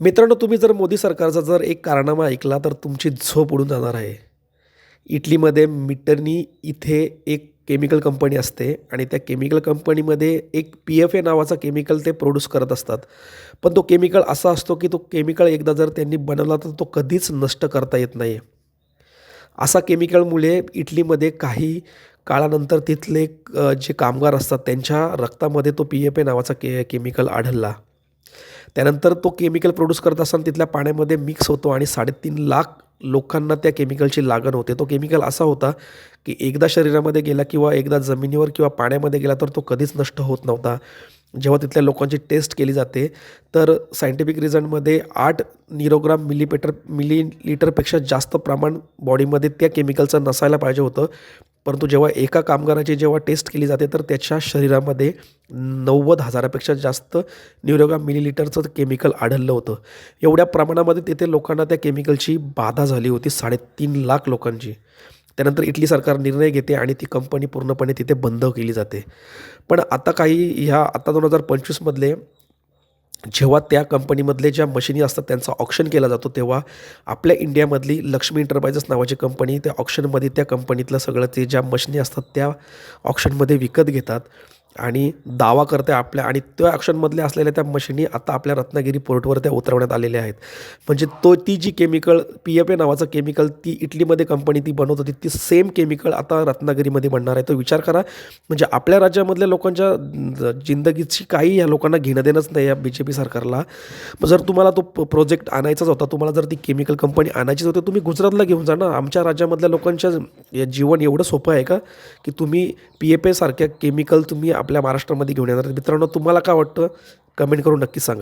मित्रांनो तुम्ही जर मोदी सरकारचा जर एक कारनामा ऐकला तर तुमची झोप उडून जाणार आहे. इटलीमध्ये मिटरनी इथे एक केमिकल कंपनी असते आणि त्या केमिकल कंपनीमध्ये एक पी एफ ए नावाचा केमिकल ते प्रोड्यूस करत असतात. पण तो केमिकल असा असतो की तो केमिकल एकदा जर त्यांनी बनवला तर तो कधीच नष्ट करता येत नाही. असा केमिकलमुळे इटलीमध्ये काही काळानंतर तिथले जे कामगार असतात त्यांच्या रक्तामध्ये तो पी एफ ए नावाचा के केमिकल आढळला. त्यानंतर तो केमिकल प्रोड्यूस करत असताना तिथल्या पाण्यामध्ये मिक्स होतो आणि साडेतीन लाख लोकांना त्या केमिकलची लागण होते. तो केमिकल असा होता की एकदा शरीरामध्ये गेला किंवा एकदा जमिनीवर किंवा पाण्यामध्ये गेला तर तो कधीच नष्ट होत नव्हता. जेव्हा तिथल्या लोकांची टेस्ट केली जाते तर सायंटिफिक रिझनमध्ये आठ निरोग्राम मिलीपेटर मिलीलिटरपेक्षा जास्त प्रमाण बॉडीमध्ये त्या केमिकलचं नसायला पाहिजे होतं. परंतु जेव्हा एका कामगाराची जेव्हा टेस्ट केली जाते तर त्याच्या शरीरामध्ये नव्वद हजारापेक्षा जास्त न्यूरोग्राम मिलीलिटरचं केमिकल आढळलं होतं. एवढ्या प्रमाणामध्ये तिथे लोकांना त्या केमिकलची बाधा झाली होती साडेतीन लाख लोकांची. त्यानंतर इटली सरकार निर्णय घेते आणि ती कंपनी पूर्णपणे तिथे बंद केली जाते. पण आता काही ह्या आता दोन हजार पंचवीसमधले जेव्हा त्या कंपनीमधले ज्या मशिनी असतात त्यांचा ऑप्शन केला जातो तेव्हा आपल्या इंडियामधली लक्ष्मी एंटरप्राइजेस नावाची कंपनी त्या ऑप्शनमध्ये त्या कंपनीतलं सगळं ते ज्या मशिनी असतात त्या ऑप्शनमध्ये विकत घेतात. आणि दावा करते आपल्या आणि त्या ॲक्शनमधल्या असलेल्या त्या मशिनी आता आपल्या रत्नागिरी पोर्टवर त्या उतरवण्यात आलेल्या आहेत. म्हणजे तो ती जी केमिकल पी एफ ए नावाचं केमिकल ती इटलीमध्ये कंपनी ती बनवत होती ती सेम केमिकल आता रत्नागिरीमध्ये बनणार आहे. तो विचार करा. म्हणजे आपल्या राज्यामधल्या लोकांच्या जिंदगीची काही या लोकांना घेणं देणंच नाही या बी जे पी सरकारला. मग जर तुम्हाला तो प्रोजेक्ट आणायचाच होता तुम्हाला जर ती केमिकल कंपनी आणायचीच होती तुम्ही गुजरातला घेऊन जा ना. आमच्या राज्यामधल्या लोकांच्या जीवन एवढं सोपं आहे का? की तुम्ही पी एफ ए सारख्या केमिकल तुम्ही आपल्या महाराष्ट्रामध्ये घेऊन येणार मित्रांनो तुम्हाला काय वाटतं? कमेंट करून नक्की सांगा.